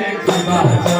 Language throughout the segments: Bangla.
Goodbye.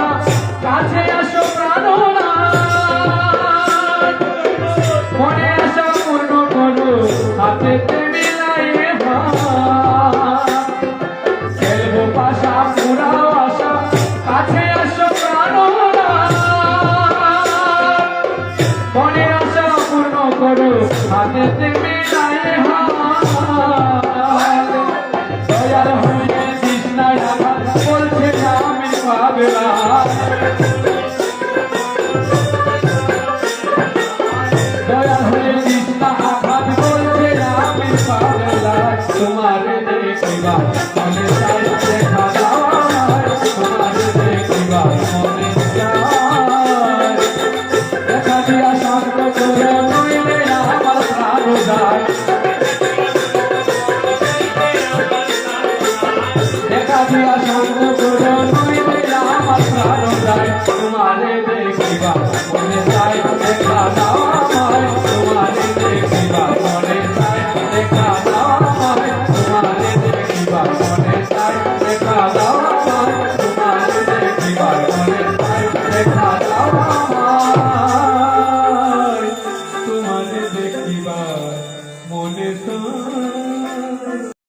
Babylon. Gracias.